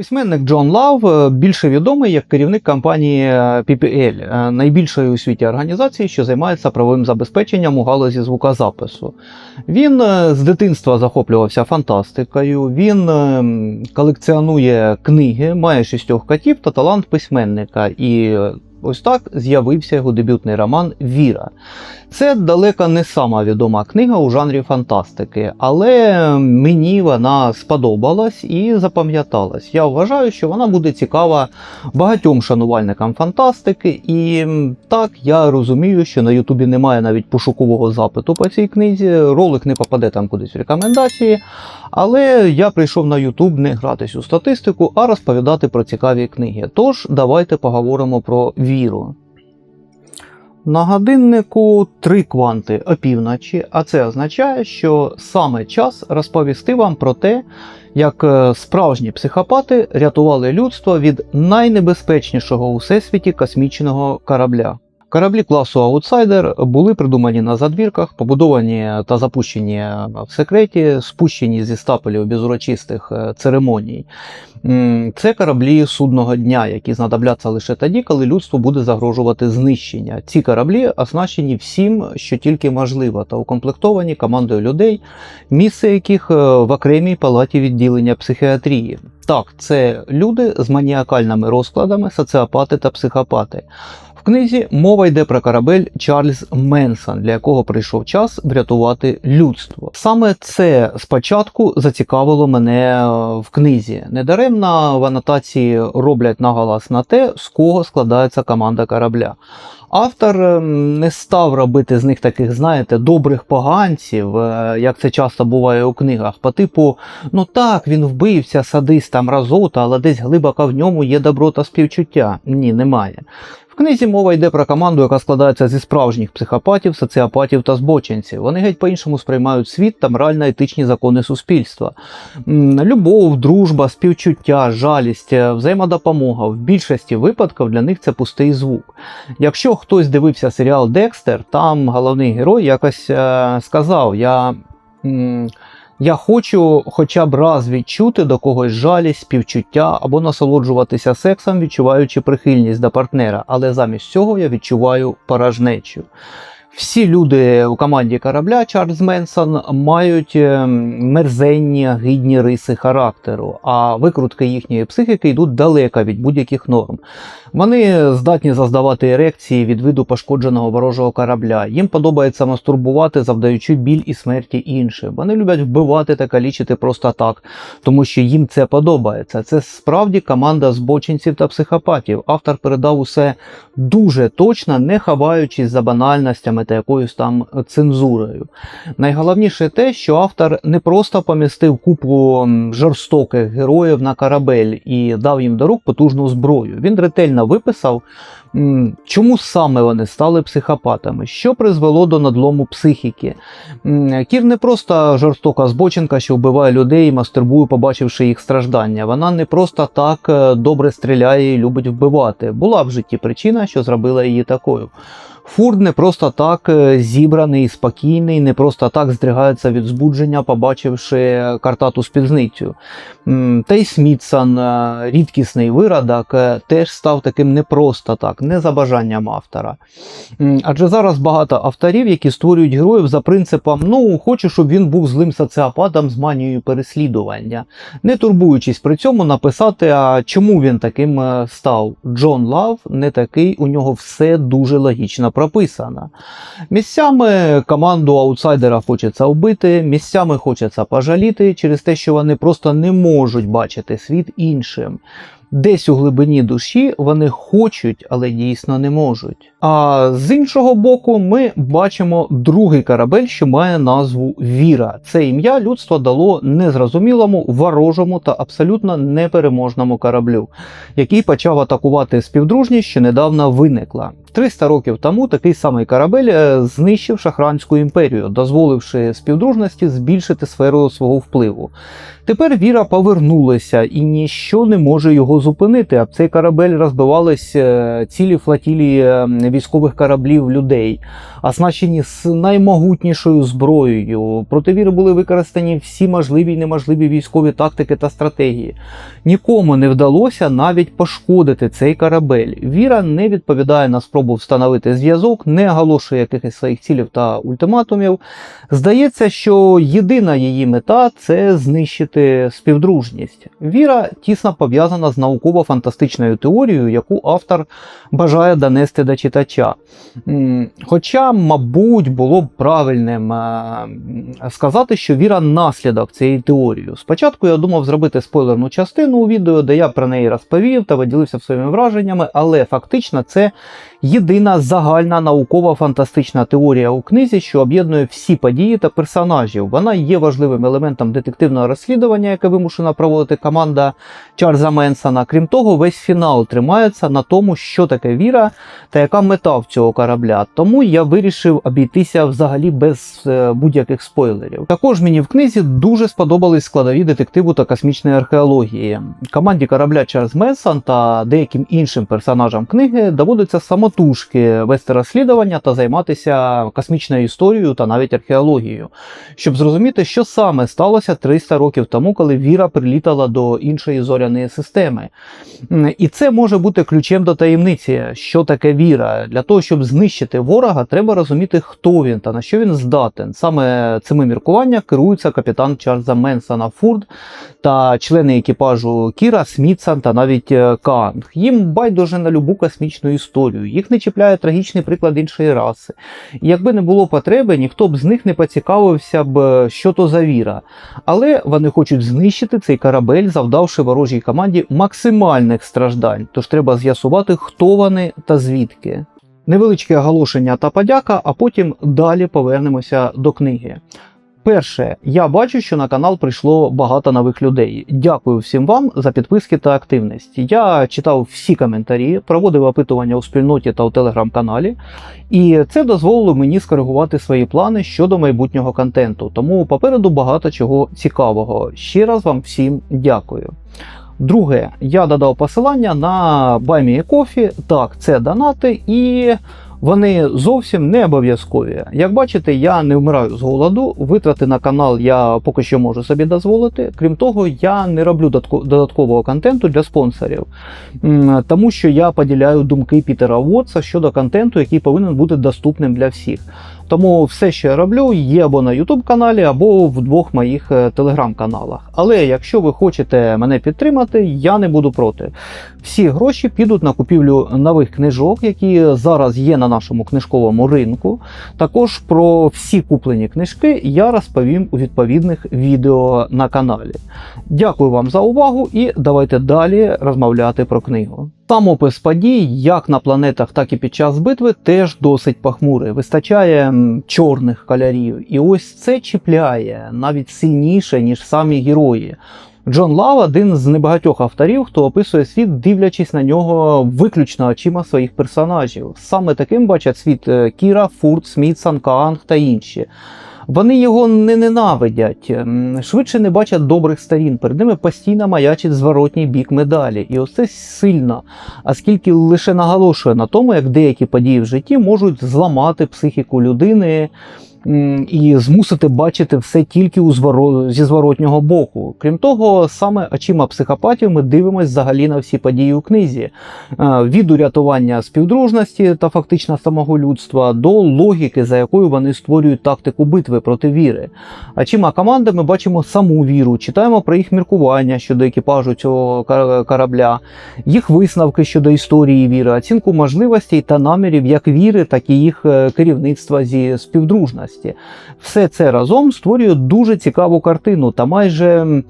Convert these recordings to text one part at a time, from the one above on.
Письменник Джон Лав е, більше відомий як керівник компанії е, PPL, е, найбільшої у світі організації, що займається правовим забезпеченням у галузі звукозапису. Він з дитинства захоплювався фантастикою, він колекціонує книги, має шістьох котів та талант письменника. І ось так з'явився його дебютний роман Віра. Це далеко не сама відома книга у жанрі фантастики, але мені вона сподобалась і запам'яталась. Я вважаю, що вона буде цікава багатьом шанувальникам фантастики, і так я розумію, що на Ютубі немає навіть пошукового запиту по цій книзі. Ролик не попаде там кудись в рекомендації. Але я прийшов на Ютуб не гратись у статистику, а розповідати про цікаві книги. Тож давайте поговоримо про віру. На годиннику три кванти опівночі, а це означає, що саме час розповісти вам про те, як е, справжні психопати рятували людство від найнебезпечнішого у всесвіті космічного корабля. Кораблі класу Аутсайдер були придумані на задвірках, побудовані та запущені в секреті, спущені зі стапелів без урочистих е, церемоній. Це кораблі судного дня, які знадобляться лише тоді, коли людству буде загрожувати знищення. Ці кораблі оснащені всім, що тільки можливо, та укомплектовані командою людей, місце яких е, в окремій палаті відділення психіатрії. Так, це люди з маніакальними розкладами, соціопати та психопати. В книзі мова йде про корабель Чарльз Менсон, для якого прийшов час врятувати людство. Саме це спочатку зацікавило мене е, в книзі. Недаремно в анотації роблять наголос на те, з кого складається команда корабля. Автор ем, не став робити з них таких, знаєте, добрих поганців, е, як це часто буває у книгах, по типу, ну так, він вбився, садист там разота, але десь глибоко в ньому є добро та співчуття. Ні, немає. Книзі мова йде про команду, яка складається зі справжніх психопатів, соціопатів та збочинців. Вони геть по-іншому сприймають світ та морально-етичні закони суспільства. Любов, дружба, співчуття, жалість, е, взаємодопомога в більшості випадків для них це пустий звук. Якщо хтось дивився серіал Декстер, там головний герой якось е, сказав: я. м, я хочу хоча б раз відчути до когось жалість, співчуття або насолоджуватися сексом, відчуваючи прихильність до партнера, але замість цього я відчуваю порожнечу. Всі люди у команді корабля Чарльз Менсон мають е, мерзенні, гидні риси характеру, а викрутки їхньої психіки йдуть далеко від будь-яких норм. Вони здатні заздавати ерекції від виду пошкодженого ворожого корабля. Їм подобається мастурбувати, завдаючи біль і смерті іншим. Вони люблять вбивати та калічити просто так, тому що їм це подобається. Це справді команда збочинців та психопатів. Автор передав усе дуже точно, не ховаючись за банальностями та якоюсь там цензурою. Найголовніше те, що автор не просто помістив купу жорстоких героїв на корабель і дав їм до рук потужну зброю. Він ретельно виписав, чому саме вони стали психопатами, що призвело до надлому психіки. Кір не просто жорстока збочинка, що вбиває людей і мастурбує, побачивши їх страждання. Вона не просто так е, добре стріляє і любить вбивати. Була в житті причина, що зробила її такою. Фурд не просто так е, зібраний, спокійний, не просто так здригається від збудження, побачивши картату спільницю. М, Тей Смітсон, е, рідкісний виродок, е, теж став таким не просто так, не за бажанням автора. Адже зараз багато авторів, які створюють героїв за принципом: ну, хочу, щоб він був злим соціопатом з манією переслідування, не турбуючись при цьому написати, а чому він таким став. Джон Лав не такий, у нього все дуже логічно прописано. Місцями команду аутсайдера хочеться вбити, місцями хочеться пожаліти через те, що вони просто не можуть бачити світ іншим. Десь у глибині душі вони хочуть, але дійсно не можуть. А з іншого боку, ми бачимо другий корабель, що має назву Віра. Це ім'я людство дало незрозумілому, ворожому та абсолютно непереможному кораблю, який почав атакувати співдружність, що недавно виникла. 300 років тому такий самий корабель е, знищив шахранську імперію, дозволивши співдружності збільшити сферу свого впливу. Тепер віра повернулася і ніщо не може його зупинити, а цей корабель розбивались е, цілі флотілії військових кораблів людей, оснащені з наймогутнішою зброєю. Проти віри були використані всі можливі і неможливі військові тактики та стратегії. Нікому не вдалося навіть пошкодити цей корабель. Віра не відповідає на спробу встановити зв'язок, не оголошує якихось своїх цілів та ультиматумів. Здається, що єдина її мета це знищити співдружність. Віра тісно пов'язана з науково-фантастичною теорією, яку автор бажає донести до читача. М, Мабуть, було б правильним е, сказати, що віра наслідок цієї теорії. Спочатку я думав зробити спойлерну частину у відео, де я про неї розповів та виділився своїми враженнями, але фактично це єдина загальна наукова-фантастична теорія у книзі, що об'єднує всі події та персонажів. Вона є важливим елементом детективного розслідування, яке вимушена проводити команда Чарльза Менсона. Крім того, весь фінал тримається на тому, що таке віра та яка мета в цього корабля. Тому я вирішив обійтися взагалі без е, будь-яких спойлерів. Також мені в книзі дуже сподобались складові детективу та космічної археології. Команді корабля Чарльз Менсон та деяким іншим персонажам книги доводиться самотужки вести розслідування та займатися космічною історією та навіть археологією, щоб зрозуміти, що саме сталося 300 років тому, коли віра прилітала до іншої зоряної системи. І це може бути ключем до таємниці, що таке віра. Для того, щоб знищити ворога, треба розуміти, хто він та на що він здатен. Саме цими міркування керується капітан Чарльза Менсона Фурд та члени екіпажу Кіра, Смітсон та навіть е, Канг. Їм байдуже на любу космічну історію. Їх не чіпляє трагічний приклад іншої раси. І якби не було потреби, ніхто б з них не поцікавився б, е, що то за віра. Але вони хочуть знищити цей корабель, завдавши ворожій команді максимальних страждань. Тож треба з'ясувати, хто вони та звідки. Невеличке оголошення та подяка, а потім далі повернемося до книги. Перше, я бачу, що на канал прийшло багато нових людей. Дякую всім вам за підписки та активність. Я читав всі коментарі, проводив опитування у спільноті та у телеграм-каналі, і це дозволило мені скоригувати свої плани щодо майбутнього контенту. Тому попереду багато чого цікавого. Ще раз вам всім дякую. Друге, я додав посилання на BuyMeACoffee. Так, це донати і. Вони зовсім не обов'язкові. Як бачите, я не вмираю з голоду. Витрати на канал я поки що можу собі дозволити. Крім того, я не роблю додаткового контенту для спонсорів, тому що я поділяю думки Пітера Вотса щодо контенту, який повинен бути доступним для всіх. Тому все, що я роблю, є або на YouTube каналі, або в двох моїх е, телеграм-каналах. Але якщо ви хочете мене підтримати, я не буду проти. Всі гроші підуть на купівлю нових книжок, які зараз є на нашому книжковому ринку. Також про всі куплені книжки я розповім у відповідних відео на каналі. Дякую вам за увагу і давайте далі розмовляти про книгу. Сам опис подій, як на планетах, так і під час битви, теж досить похмурий. Вистачає чорних кольорів. І ось це чіпляє навіть сильніше, ніж самі герої. Джон Лав один з небагатьох авторів, хто описує світ, дивлячись на нього виключно очима своїх персонажів. Саме таким бачать світ е, Кіра, Фурт, Смітсон, Каанг та інші. Вони його не ненавидять, швидше не бачать добрих сторін. Перед ними постійно маячить зворотній бік медалі. І оце сильно, оскільки лише наголошує на тому, як деякі події в житті можуть зламати психіку людини і змусити бачити все тільки у зворо... зі зворотнього боку. Крім того, саме очима психопатів ми дивимося взагалі на всі події у книзі. Е, Від урятування співдружності та фактично самого людства до логіки, за якою вони створюють тактику битви проти віри. Очима команди ми бачимо саму віру, читаємо про їх міркування щодо екіпажу цього корабля, їх висновки щодо історії віри, оцінку можливостей та намірів як віри, так і їх е, керівництва зі співдружності. Все це разом створює дуже цікаву картину. Та майже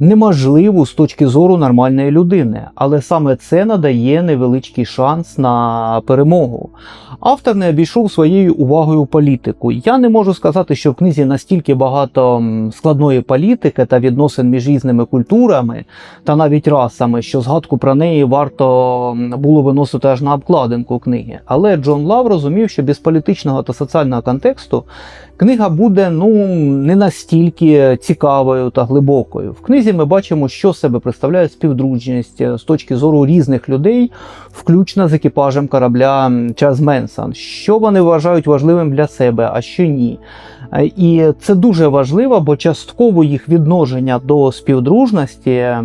неможливу з точки зору нормальної людини. Але саме це надає невеличкий шанс на перемогу. Автор не обійшов своєю увагою політику. Я не можу сказати, що в книзі настільки багато складної політики та відносин між різними культурами та навіть расами, що згадку про неї варто було виносити аж на обкладинку книги. Але Джон Лав розумів, що без політичного та соціального контексту книга буде ну не настільки цікавою та глибокою. В книзі книзі ми бачимо, що себе представляє співдружність з точки зору різних людей, включно з екіпажем корабля Час Менсан. Що вони вважають важливим для себе, а що ні. Е, І це дуже важливо, бо частково їх відношення до співдружності е,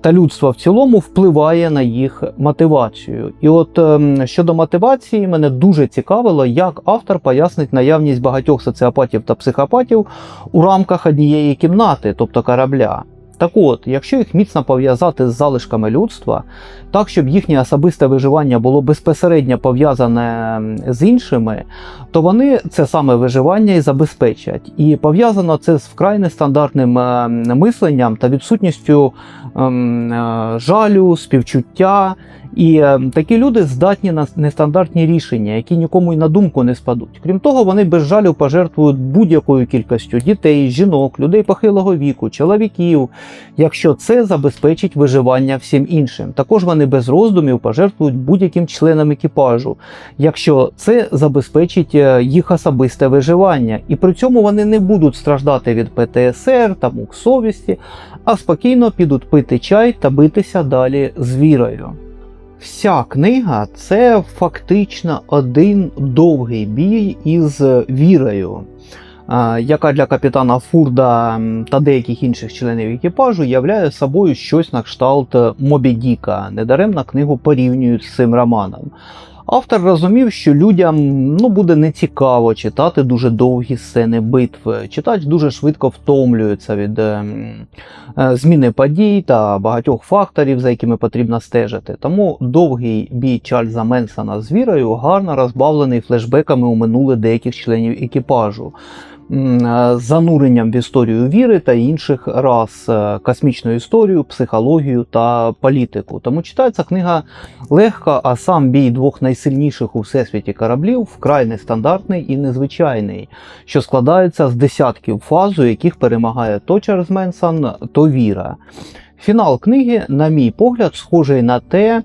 та людства в цілому впливає на їх мотивацію. І от ем, щодо мотивації, мене дуже цікавило, як автор пояснить наявність багатьох соціопатів та психопатів у рамках однієї кімнати, тобто корабля. Так от, якщо їх міцно пов'язати з залишками людства, так щоб їхнє особисте виживання було безпосередньо пов'язане з іншими, то вони це саме виживання і забезпечать. І пов'язано це з вкрай нестандартним мисленням та відсутністю ем, жалю, співчуття. І е, такі люди здатні на нестандартні рішення, які нікому й на думку не спадуть. Крім того, вони без жалю пожертвують будь-якою кількістю дітей, жінок, людей похилого віку, чоловіків, якщо це забезпечить виживання всім іншим. Також вони без роздумів пожертвують будь-яким членам екіпажу, якщо це забезпечить е, їх особисте виживання. І при цьому вони не будуть страждати від ПТСР та мук совісті, а спокійно підуть пити чай та битися далі з вірою. Вся книга це фактично один довгий бій із вірою, яка для капітана Фурда та деяких інших членів екіпажу являє собою щось на кшталт Мобі Діка. Недаремно книгу порівнюють з цим романом. Автор розумів, що людям ну, буде нецікаво читати дуже довгі сцени битв. Читач дуже швидко втомлюється від е, е, зміни подій та багатьох факторів, за якими потрібно стежити. Тому довгий бій Чарльза Менсона з вірою гарно розбавлений флешбеками у минуле деяких членів екіпажу. Е, зануренням в історію віри та інших рас, е, космічну історію, психологію та політику. Тому читається книга легко, а сам бій двох найсильніших у всесвіті кораблів вкрай нестандартний і незвичайний, що складається з десятків фаз, у яких перемагає то Чарльз Менсон, то віра. Фінал книги, на мій погляд, схожий на те,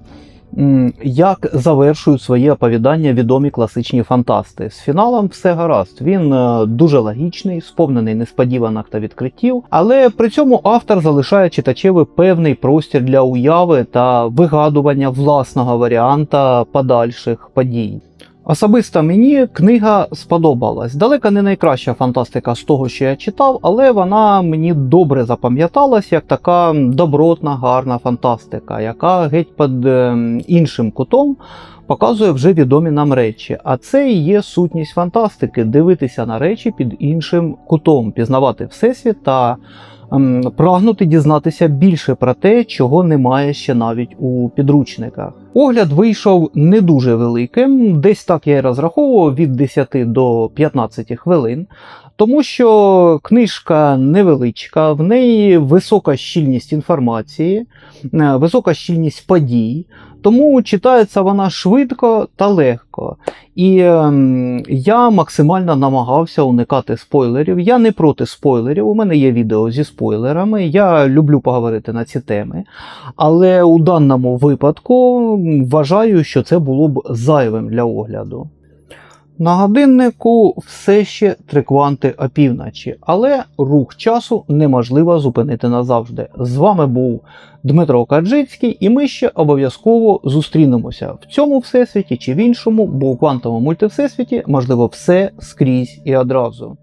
як завершують своє оповідання відомі класичні фантасти. З фіналом все гаразд. Він е, дуже логічний, сповнений несподіванок та відкриттів, але при цьому автор залишає читачеві певний простір для уяви та вигадування власного варіанта подальших подій. Особисто мені книга сподобалась. Далеко не найкраща фантастика з того, що я читав, але вона мені добре запам'яталась як така добротна, гарна фантастика, яка геть під е, іншим кутом показує вже відомі нам речі. А це і є сутність фантастики дивитися на речі під іншим кутом, пізнавати всесвіт та ем, прагнути дізнатися більше про те, чого немає ще навіть у підручниках. Огляд вийшов не дуже великим, десь так я і розраховував від 10 до 15 хвилин, тому що книжка невеличка, в неї висока щільність інформації, е, висока щільність подій, тому читається вона швидко та легко. І ем, я максимально намагався уникати спойлерів. Я не проти спойлерів. У мене є відео зі спойлерами. Я люблю поговорити на ці теми. Але у даному випадку вважаю, що це було б зайвим для огляду. На годиннику все ще три кванти опівночі, але рух часу неможливо зупинити назавжди. З вами був Дмитро Каджицький, і ми ще обов'язково зустрінемося в цьому всесвіті чи в іншому, бо у квантовому мультивсесвіті можливо все скрізь і одразу.